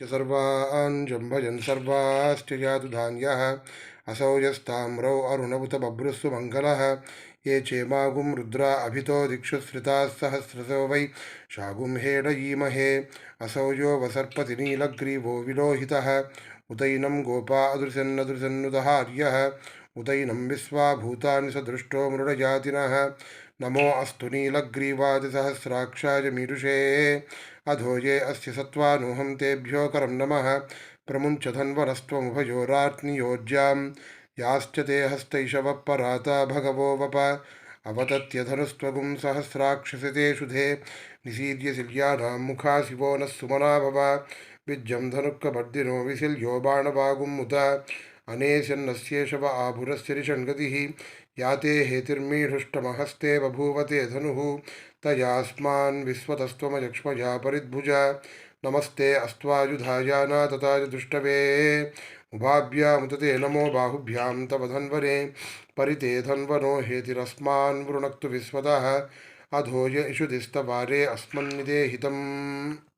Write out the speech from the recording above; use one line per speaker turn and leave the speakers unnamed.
च सर्वान् जम्भजन् सर्वाश्च जातु धान्यः असौ यस्ताम्रौ बभ्रुस्सु मङ्गलः। ये चेमागुं रुद्रा अभितो दिक्षु श्रिताः सहस्रसो वै शागुं हेडयीमहे असौ यो वसर्पति नीलग्रीवो विलोहितः। उतैनं गोपा अदृशन्नदृशन्नुदहार्यः उतैनं विश्वा सदृष्टो मृडजातिनः। नमो अस्तु नीलग्रीवादिसहस्राक्षाय मीरुषे अधो ये अस्य सत्त्वानुहं तेभ्यो करं नमः। प्रमुञ्च धन्वनस्त्वमुभयोरात्नियोज्यां याश्च ते हस्तैषवः पराता भगवो वप। अवतत्यधनुस्त्वगुं सहस्राक्षसि ते शुधे शिल्यानां मुखा शिवो नः सुमना भव। विज्जं धनुक्कभर्दिनो विशिल्यो बाणवागुमुत अनेशन्नस्येषव आभुरस्य रिषण्गतिः या ते हेतिर्मीढुष्टमहस्ते बभूवते धनुः। तयास्मान् विश्वतस्त्वमयक्ष्मजा परिद्भुजा। नमस्ते अस्त्वायुधायाना तथा दुष्टवे उभाभ्यामुतते नमो बाहुभ्यां तव धन्वरे परिते धन्वनो हेतिरस्मान् वृणक्तु विश्वतः अधोय इषुदिस्तवारे अस्मन्निदेहितम्।